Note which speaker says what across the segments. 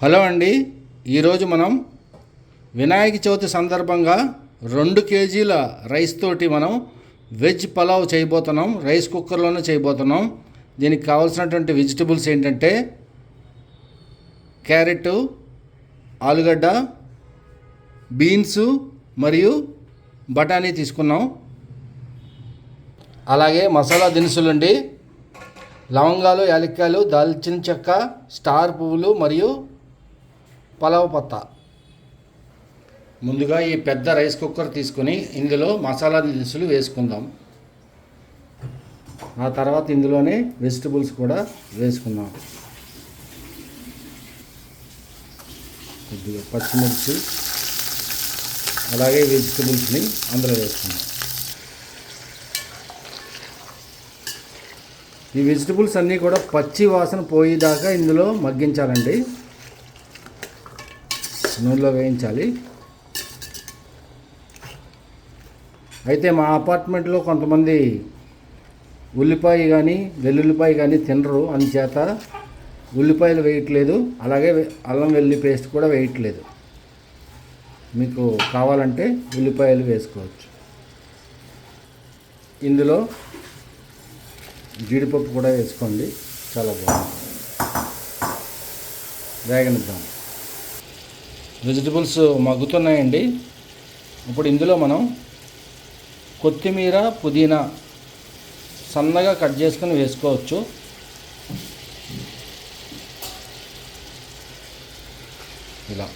Speaker 1: Hello అండి. ఈరోజు మనం వినాయక చవితి సందర్భంగా రెండు కేజీల రైస్ తోటి మనం వెజ్ పలావ్ చేయబోతున్నాం రైస్ కుక్కర్లోనే చేయబోతున్నాం. దీనికి కావాల్సినటువంటి వెజిటబుల్స్ ఏంటంటే క్యారెట్ ఆలుగడ్డ బీన్స్ మరియు బఠానీ తీసుకున్నాం. అలాగే మసాలా దినుసులండి లవంగాలు యాలక్కాయలు దాల్చిన చెక్క స్టార్ పువ్వులు మరియు పలావ్ పత్తా. ముందుగా ఈ పెద్ద రైస్ కుక్కర్ తీసుకొని ఇందులో మసాలా దినుసులు వేసుకుందాం. ఆ తర్వాత ఇందులోనే వెజిటబుల్స్ కూడా వేసుకుందాం. కొద్దిగా పచ్చిమిర్చి అలాగే వెజిటబుల్స్ని అందులో వేసుకుందాం. ఈ వెజిటబుల్స్ అన్నీ కూడా పచ్చి వాసన పోయేదాకా ఇందులో మగ్గించాలండి. నూనెలో వేయించాలి. అయితే మా అపార్ట్మెంట్లో కొంతమంది ఉల్లిపాయ కానీ వెల్లుల్లిపాయ కానీ తినరు అందుచేత ఉల్లిపాయలు వేయట్లేదు అలాగే అల్లం వెల్లి పేస్ట్ కూడా వేయట్లేదు. మీకు కావాలంటే ఉల్లిపాయలు వేసుకోవచ్చు. ఇందులో జీడిపప్పు కూడా వేసుకోండి చాలా బాగుంటుంది. వేగనిద్దాం. వెజిటబుల్స్ మగ్గుతున్నాయండి. ఇప్పుడు ఇందులో మనం కొత్తిమీర పుదీనా సన్నగా కట్ చేసుకొని వేసుకోవచ్చు. ఇలా.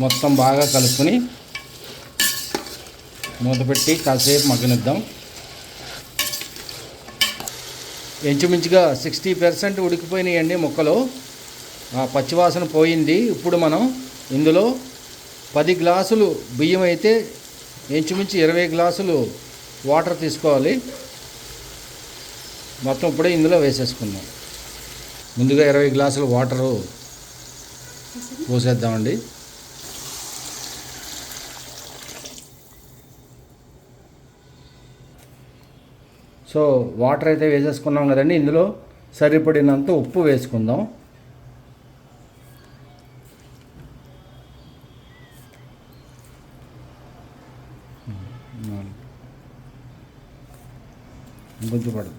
Speaker 1: మొత్తం బాగా కలుపుకొని మూత పెట్టి కాసేపు మగ్గనిద్దాం. ఇంచుమించుగా సిక్స్టీ పర్సెంట్ ఉడికిపోయినాయండి ముక్కలు. ఆ పచ్చివాసన పోయింది. ఇప్పుడు మనం ఇందులో పది గ్లాసులు బియ్యం అయితే ఇంచుమించు ఇరవై గ్లాసులు వాటర్ తీసుకోవాలి. మొత్తం ఇప్పుడే ఇందులో వేసేసుకుందాం. ముందుగా ఇరవై గ్లాసులు వాటరు పోసేద్దామండి. సో వాటర్ అయితే వేసేసుకున్నాం కదండి. ఇందులో సరిపడినంత ఉప్పు వేసుకుందాం. కొంచెం పడదు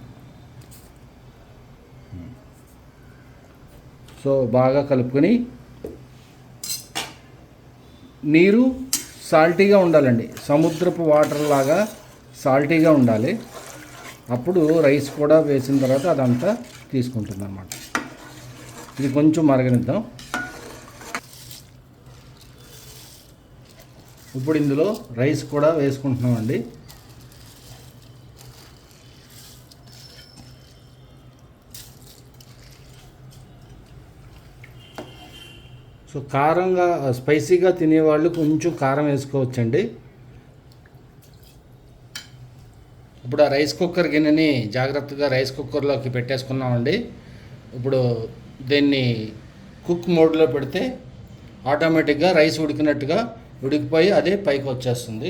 Speaker 1: సో బాగా కలుపుకొని నీరు సాల్టీగా ఉండాలండి. సముద్రపు వాటర్ లాగా సాల్టీగా ఉండాలి. అప్పుడు రైస్ కూడా వేసిన తర్వాత అదంతా తీసుకుంటుంది అనమాట ఇది కొంచెం మరగనిద్దాం. ఇప్పుడు ఇందులో రైస్ కూడా వేసుకుంటున్నామండి. సో కారంగా స్పైసీగా తినేవాళ్ళు కొంచెం కారం వేసుకోవచ్చండి. ఇప్పుడు ఆ రైస్ కుక్కర్ గిన్నెని జాగ్రత్తగా రైస్ కుక్కర్లోకి పెట్టేసుకున్నామండి. ఇప్పుడు దీన్ని కుక్ మోడ్లో పెడితే ఆటోమేటిక్గా రైస్ ఉడికినట్టుగా ఉడికిపోయి అదే పైకి వచ్చేస్తుంది.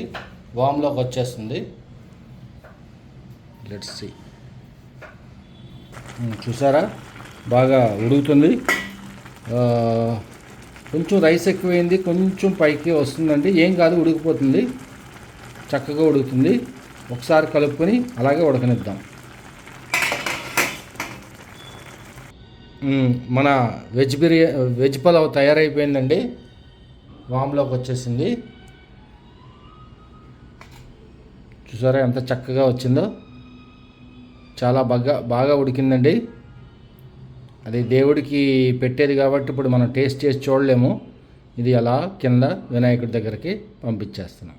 Speaker 1: వామ్లోకి వచ్చేస్తుంది. లెట్స్ సి చూసారా? బాగా ఉడుకుతుంది. కొంచెం రైస్ ఎక్కువైంది కొంచెం పైకి వస్తుందండి. ఏం కాదు ఉడికిపోతుంది. చక్కగా ఉడుకుతుంది. ఒకసారి కలుపుకొని అలాగే ఉడకనిద్దాం. మన వెజ్ బిర్యా వెజ్ పలావ్ తయారైపోయిందండి. వామ్లోకి వచ్చేసింది. చూసారా ఎంత చక్కగా వచ్చిందో? చాలా బాగా బాగా ఉడికిందండి. అది దేవుడికి పెట్టేది కాబట్టి ఇప్పుడు మనం టేస్ట్ చేసి చూడలేము. ఇది అలా కింద వినాయకుడి దగ్గరికి పంపించేస్తున్నాం.